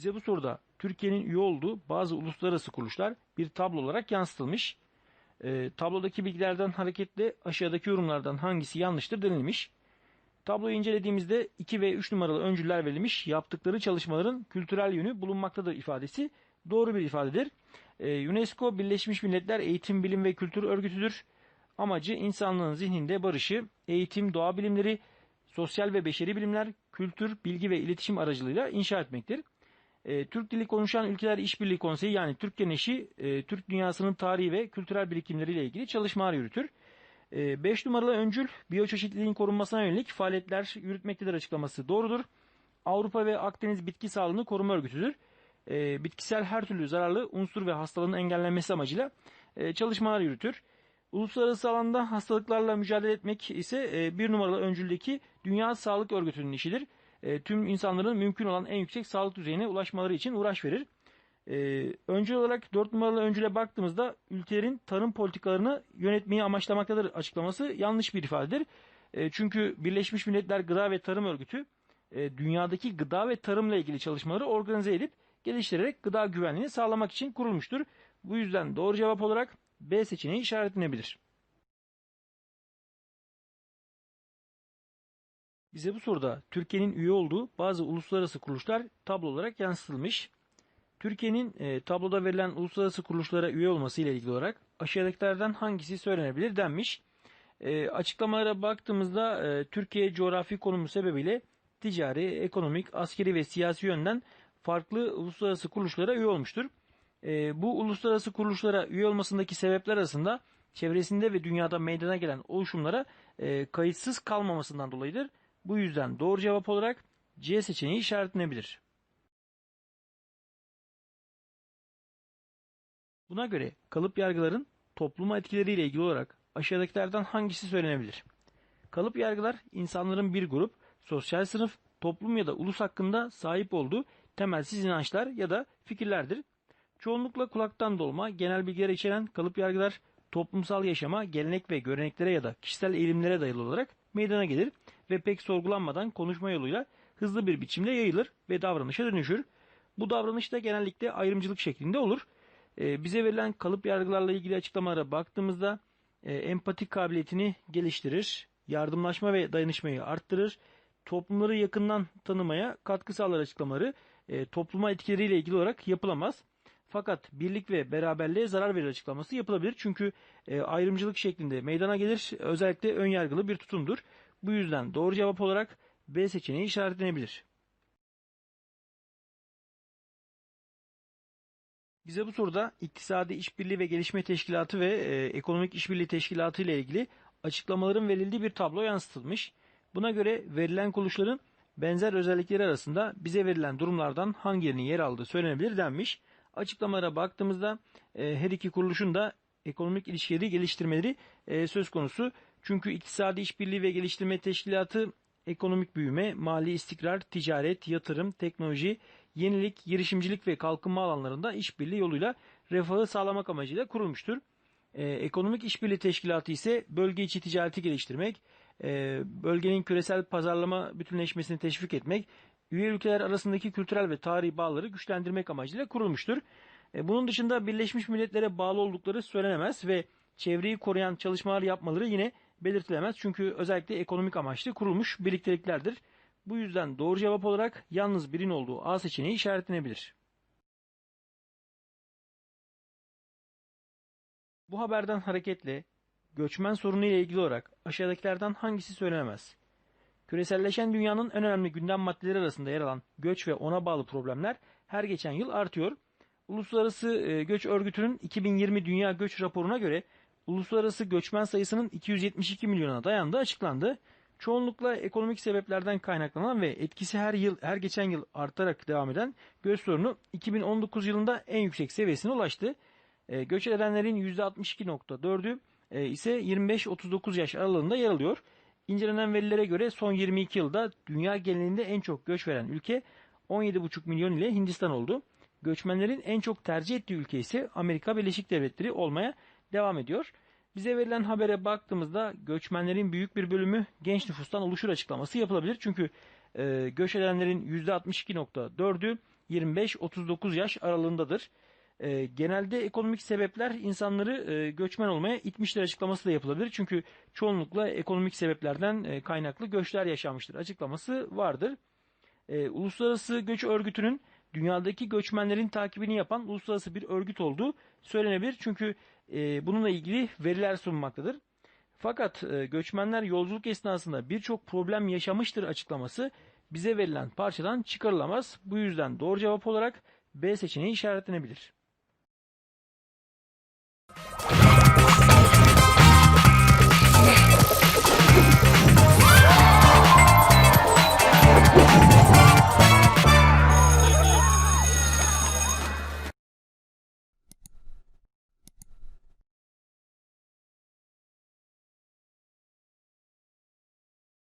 Bize bu soruda Türkiye'nin üye olduğu bazı uluslararası kuruluşlar bir tablo olarak yansıtılmış. E, tablodaki bilgilerden hareketle aşağıdaki yorumlardan hangisi yanlıştır denilmiş. Tabloyu incelediğimizde 2 ve 3 numaralı öncüller verilmiş. Yaptıkları çalışmaların kültürel yönü bulunmaktadır ifadesi doğru bir ifadedir. E, UNESCO Birleşmiş Milletler Eğitim, Bilim ve Kültür Örgütüdür. Amacı insanlığın zihninde barışı, eğitim, doğa bilimleri, sosyal ve beşeri bilimler, kültür, bilgi ve iletişim aracılığıyla inşa etmektir. E, Türk dili konuşan ülkeler İşbirliği Konseyi yani Türk Geneşi, e, Türk dünyasının tarihi ve kültürel birikimleriyle ilgili çalışmalar yürütür. 5 numaralı öncül biyoçeşitliliğin korunmasına yönelik faaliyetler yürütmektedir açıklaması doğrudur. Avrupa ve Akdeniz Bitki Sağlığını Koruma Örgütüdür. E, bitkisel her türlü zararlı unsur ve hastalığın engellenmesi amacıyla e, çalışmalar yürütür. Uluslararası alanda hastalıklarla mücadele etmek ise e, bir numaralı öncüldeki Dünya Sağlık Örgütü'nün işidir. E, tüm insanların mümkün olan en yüksek sağlık düzeyine ulaşmaları için uğraş verir. E, öncül olarak 4 numaralı öncüle baktığımızda ülkelerin tarım politikalarını yönetmeyi amaçlamaktadır açıklaması yanlış bir ifadedir. E, çünkü Birleşmiş Milletler Gıda ve Tarım Örgütü e, dünyadaki gıda ve tarımla ilgili çalışmaları organize edip geliştirerek gıda güvenliğini sağlamak için kurulmuştur. Bu yüzden doğru cevap olarak B seçeneği işaretlenebilir. Bize bu soruda Türkiye'nin üye olduğu bazı uluslararası kuruluşlar tablo olarak yansıtılmış. Türkiye'nin e, tabloda verilen uluslararası kuruluşlara üye olması ile ilgili olarak aşağıdakilerden hangisi söylenebilir denmiş. E, açıklamalara baktığımızda e, Türkiye coğrafi konumu sebebiyle ticari, ekonomik, askeri ve siyasi yönden farklı uluslararası kuruluşlara üye olmuştur. E, bu uluslararası kuruluşlara üye olmasındaki sebepler arasında çevresinde ve dünyada meydana gelen oluşumlara e, kayıtsız kalmamasından dolayıdır. Bu yüzden doğru cevap olarak C seçeneği işaretlenebilir. Buna göre kalıp yargıların topluma etkileriyle ilgili olarak aşağıdakilerden hangisi söylenebilir? Kalıp yargılar insanların bir grup, sosyal sınıf, toplum ya da ulus hakkında sahip olduğu temelsiz inançlar ya da fikirlerdir. Çoğunlukla kulaktan dolma, genel bilgiler içeren kalıp yargılar toplumsal yaşama, gelenek ve göreneklere ya da kişisel eğilimlere dayalı olarak meydana gelir ve pek sorgulanmadan konuşma yoluyla hızlı bir biçimde yayılır ve davranışa dönüşür. Bu davranış da genellikle ayrımcılık şeklinde olur. Ee, bize verilen kalıp yargılarla ilgili açıklamalara baktığımızda e, empati kabiliyetini geliştirir, yardımlaşma ve dayanışmayı arttırır, toplumları yakından tanımaya katkı sağlar açıklamaları e, topluma etkileriyle ilgili olarak yapılamaz. Fakat birlik ve beraberliğe zarar verir açıklaması yapılabilir. Çünkü e, ayrımcılık şeklinde meydana gelir. Özellikle ön yargılı bir tutumdur. Bu yüzden doğru cevap olarak B seçeneği işaretlenebilir. Bize bu soruda İktisadi İşbirliği ve Gelişme Teşkilatı ve e, Ekonomik İşbirliği Teşkilatı ile ilgili açıklamaların verildiği bir tablo yansıtılmış. Buna göre verilen kuruluşların benzer özellikleri arasında bize verilen durumlardan hangilerinin yer aldığı söylenebilir denmiş. Açıklamalara baktığımızda e, her iki kuruluşun da ekonomik ilişkileri geliştirmeleri e, söz konusu. Çünkü İktisadi İşbirliği ve Geliştirme Teşkilatı ekonomik büyüme, mali istikrar, ticaret, yatırım, teknoloji, yenilik, girişimcilik ve kalkınma alanlarında işbirliği yoluyla refahı sağlamak amacıyla kurulmuştur. Ee, ekonomik işbirliği teşkilatı ise bölge içi ticareti geliştirmek, e, bölgenin küresel pazarlama bütünleşmesini teşvik etmek, üye ülkeler arasındaki kültürel ve tarihi bağları güçlendirmek amacıyla kurulmuştur. E, bunun dışında Birleşmiş Milletler'e bağlı oldukları söylenemez ve çevreyi koruyan çalışmalar yapmaları yine belirtilemez. Çünkü özellikle ekonomik amaçlı kurulmuş birlikteliklerdir. Bu yüzden doğru cevap olarak yalnız birin olduğu A seçeneği işaretlenebilir. Bu haberden hareketle göçmen sorunu ile ilgili olarak aşağıdakilerden hangisi söylenemez? Küreselleşen dünyanın en önemli gündem maddeleri arasında yer alan göç ve ona bağlı problemler her geçen yıl artıyor. Uluslararası e, Göç Örgütü'nün 2020 Dünya Göç raporuna göre uluslararası göçmen sayısının 272 milyona dayandığı açıklandı. Çoğunlukla ekonomik sebeplerden kaynaklanan ve etkisi her yıl her geçen yıl artarak devam eden göç sorunu 2019 yılında en yüksek seviyesine ulaştı. E, göç edenlerin %62.4'ü e, ise 25-39 yaş aralığında yer alıyor. İncelenen verilere göre son 22 yılda dünya genelinde en çok göç veren ülke 17,5 milyon ile Hindistan oldu. Göçmenlerin en çok tercih ettiği ülke ise Amerika Birleşik Devletleri olmaya devam ediyor. Bize verilen habere baktığımızda göçmenlerin büyük bir bölümü genç nüfustan oluşur açıklaması yapılabilir. Çünkü e, göç edenlerin %62.4'ü 25-39 yaş aralığındadır. E, genelde ekonomik sebepler insanları e, göçmen olmaya itmiştir açıklaması da yapılabilir. Çünkü çoğunlukla ekonomik sebeplerden e, kaynaklı göçler yaşanmıştır açıklaması vardır. E, Uluslararası Göç Örgütü'nün dünyadaki göçmenlerin takibini yapan uluslararası bir örgüt olduğu söylenebilir. Çünkü e, bununla ilgili veriler sunmaktadır. Fakat e, göçmenler yolculuk esnasında birçok problem yaşamıştır açıklaması bize verilen parçadan çıkarılamaz. Bu yüzden doğru cevap olarak B seçeneği işaretlenebilir.